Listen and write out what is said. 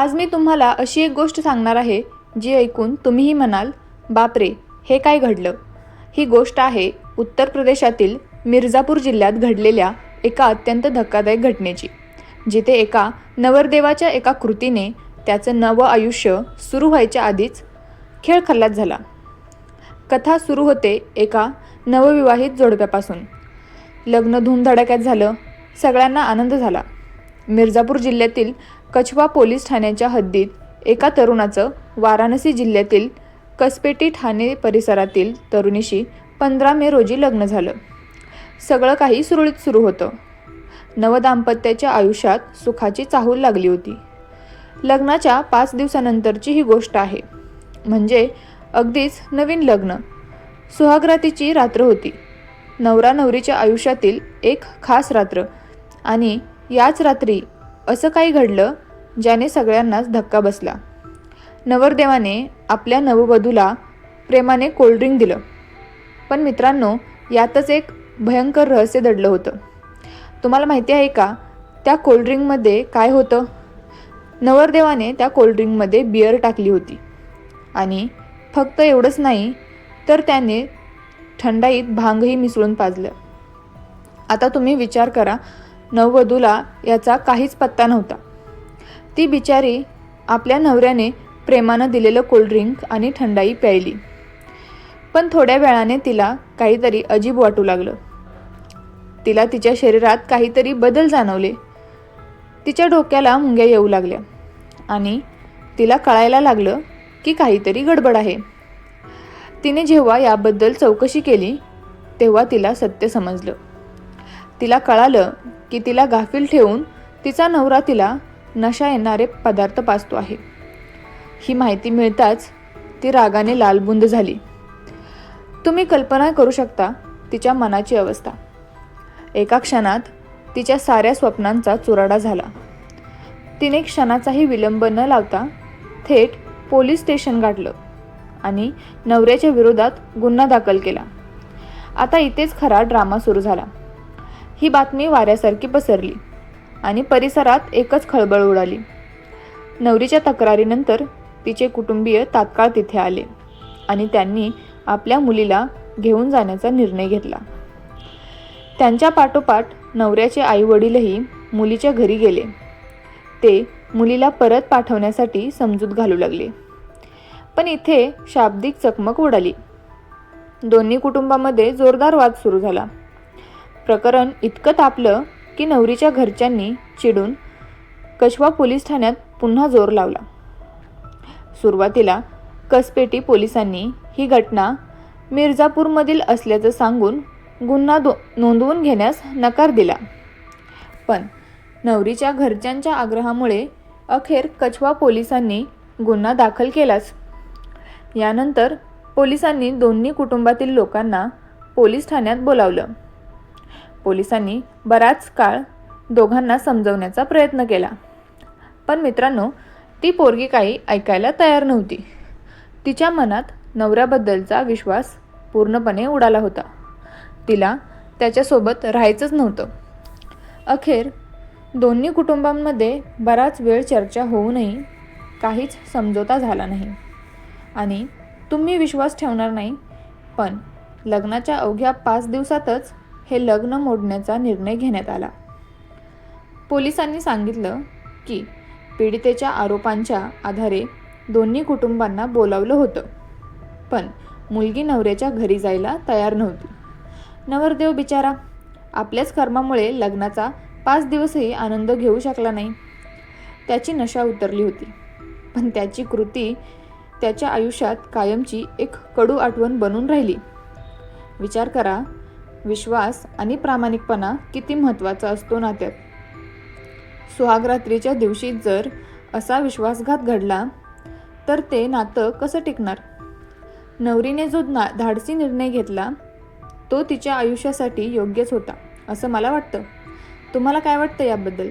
आज मी तुम्हाला अशी एक गोष्ट सांगणार आहे जी ऐकून तुम्हीही म्हणाल बापरे हे काय घडलं? ही गोष्ट आहे उत्तर प्रदेशातील मिर्झापूर जिल्ह्यात घडलेल्या एका अत्यंत धक्कादायक घटनेची जिथे एका नवरदेवाच्या एका कृतीने त्याचं नवं आयुष्य सुरू व्हायच्या आधीच खेळ खल्लास झाला. कथा सुरू होते एका नवविवाहित जोडप्यापासून. लग्न धूमधडाक्यात झालं सगळ्यांना आनंद झाला. मिर्झापूर जिल्ह्यातील कछवा पोलीस ठाण्याच्या हद्दीत एका तरुणाचं वाराणसी जिल्ह्यातील कसपेटी ठाणे परिसरातील तरुणीशी पंधरा मे रोजी लग्न झालं. सगळं काही सुरळीत सुरू होतं. नवदाम्पत्याच्या आयुष्यात सुखाची चाहूल लागली होती. लग्नाच्या पाच दिवसानंतरची ही गोष्ट आहे. म्हणजे अगदीच नवीन लग्न. सुहाग्रातीची रात्र होती. नवरा नवरीच्या आयुष्यातील एक खास रात्र. आणि याच रात्री असं काही घडलं ज्याने सगळ्यांनाच धक्का बसला. नवरदेवाने आपल्या नववधूला प्रेमाने कोल्ड्रिंक दिलं. पण मित्रांनो यातच एक भयंकर रहस्य दडलं होतं. तुम्हाला माहिती आहे का त्या कोल्ड्रिंकमध्ये काय होतं? नवरदेवाने त्या कोल्ड्रिंकमध्ये बियर टाकली होती. आणि फक्त एवढंच नाही तर त्याने थंडाईत भांगही मिसळून पाजलं. आता तुम्ही विचार करा नववधूला याचा काहीच पत्ता नव्हता. ती बिचारी आपल्या नवऱ्याने प्रेमानं दिलेलं कोल्ड्रिंक आणि थंडाई प्यायली. पण थोड्या वेळाने तिला काहीतरी अजीब वाटू लागलं. तिला तिच्या शरीरात काहीतरी बदल जाणवले. तिच्या डोक्याला मुंग्या येऊ लागल्या आणि तिला कळायला लागलं की काहीतरी गडबड आहे. तिने जेव्हा याबद्दल चौकशी केली तेव्हा तिला सत्य समजलं. तिला कळालं की तिला गाफील ठेवून तिचा नवरा तिला नशा येणारे पदार्थ पाचतो आहे. ही माहिती मिळताच ती रागाने लालबुंद झाली. तुम्ही कल्पना करू शकता तिच्या मनाची अवस्था. एका क्षणात तिच्या साऱ्या स्वप्नांचा चुराडा झाला. तिने क्षणाचाही विलंब न लावता थेट पोलीस स्टेशन गाठलं आणि नवऱ्याच्या विरोधात गुन्हा दाखल केला. आता इथेच खरा ड्रामा सुरू झाला. ही बातमी वाऱ्यासारखी पसरली. आणि परिसरात एकच खळबळ उडाली. नवरीच्या तक्रारीनंतर तिचे कुटुंबीय तात्काळ तिथे आले आणि त्यांनी आपल्या मुलीला घेऊन जाण्याचा निर्णय घेतला. त्यांच्या पाठोपाठ नवऱ्याचे आईवडीलही मुलीच्या घरी गेले. ते मुलीला परत पाठवण्यासाठी समजूत घालू लागले. पण इथे शाब्दिक चकमक उडाली. दोन्ही कुटुंबामध्ये जोरदार वाद सुरू झाला. प्रकरण इतकं तापलं की नवरीच्या घरच्यांनी चिडून कछवा पोलीस ठाण्यात पुन्हा जोर लावला. सुरुवातीला कसपेटी पोलिसांनी ही घटना मिर्झापूरमधील असल्याचं सांगून गुन्हा दो नोंदवून घेण्यास नकार दिला. पण नवरीच्या घरच्यांच्या आग्रहामुळे अखेर कछवा पोलिसांनी गुन्हा दाखल केलाच. यानंतर पोलिसांनी दोन्ही कुटुंबातील लोकांना पोलीस ठाण्यात बोलावलं. पोलिसांनी बराच काळ दोघांना समजवण्याचा प्रयत्न केला. पण मित्रांनो ती पोरगी काही ऐकायला तयार नव्हती. तिच्या मनात नवऱ्याबद्दलचा विश्वास पूर्णपणे उडाला होता. तिला त्याच्यासोबत राहायचंच नव्हतं. अखेर दोन्ही कुटुंबांमध्ये बराच वेळ चर्चा होऊनही काहीच समजोता झाला नाही. आणि तुम्ही विश्वास ठेवणार नाही पण लग्नाच्या अवघ्या पाच दिवसातच हे लग्न मोडण्याचा निर्णय घेण्यात आला. पोलिसांनी सांगितलं की पीडितेच्या आरोपांच्या आधारे दोन्ही कुटुंबांना बोलावलं होतं. पण मुलगी नवऱ्याच्या घरी जायला तयार नव्हती. नवरदेव बिचारा आपल्याच कर्मामुळे लग्नाचा पाच दिवसही आनंद घेऊ शकला नाही. त्याची नशा उतरली होती. पण त्याची कृती त्याच्या आयुष्यात कायमची एक कडू आठवण बनून राहिली. विचार करा विश्वास आणि प्रामाणिकपणा किती महत्त्वाचा असतो नात्यात. सुहागरात्रीच्या दिवशी जर असा विश्वासघात घडला तर ते नातं कसं टिकणार? नवरीने जो ना धाडसी निर्णय घेतला तो तिच्या आयुष्यासाठी योग्यच होता असं मला वाटतं. तुम्हाला काय वाटतं याबद्दल?